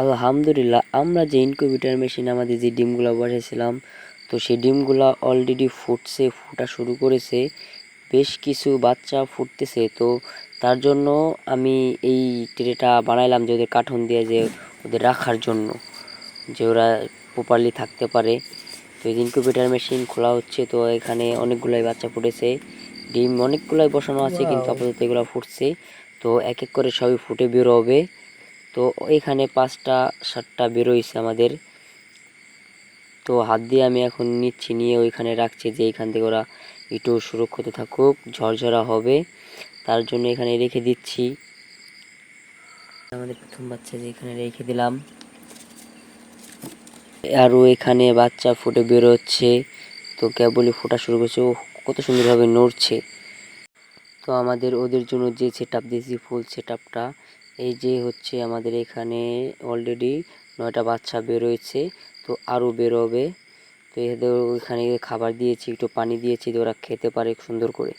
আলহামদুলিল্লাহ আমরা যে ইনকিউবেটর মেশিন আমাদের যে ডিমগুলো বসেছিলাম তো সেই ডিমগুলা অলরেডি ফুটছে ফুটা শুরু করেছে বেশ কিছু বাচ্চা ফুটতেছে তো তার জন্য আমি এই ট্রেটা বানাইলাম যে ওদের কাঠন দিয়ে যে ওদের রাখার জন্য যে ওরা প্রপারলি থাকতে পারে। তো এই ইনকিউবেটর মেশিন খোলা হচ্ছে তো এখানে অনেকগুলোই বাচ্চা ফুটেছে ডিম অনেকগুলোই বসানো আছে কিন্তু আপাতত এগুলো ফুটছে তো এক এক করে সবই ফুটে বের হবে। তো এখানে পাঁচটা, সাতটা বেরোইছে আমাদের। তো হাত দিয়ে আমি এখন নিচ্ছি, নিয়ে ওইখানে রাখছি যে এখান থেকে ওরা একটু সুরক্ষিত থাকুক, ঝরঝরা হবে। তার জন্য এখানে রেখে দিচ্ছি। আমাদের প্রথম বাচ্চা যে এখানে রেখে দিলাম। আরও এখানে বাচ্চা ফুটে বেরোচ্ছে। তো কেবলই ফোটা শুরু করছে ও কত সুন্দরভাবে নড়ছে। তো আমাদের ওদের জন্য যে সেট আপ দিয়েছি ফুল সেট আপটা এই যে হচ্ছে আমাদের এখানে অলরেডি নয়টা বাচ্চা বেরোয়েছে, তো আরও বেরোবে। তো এদের ওইখানে খাবার দিয়েছি, একটু পানি দিয়েছি ওরা খেতে পারে সুন্দর করে।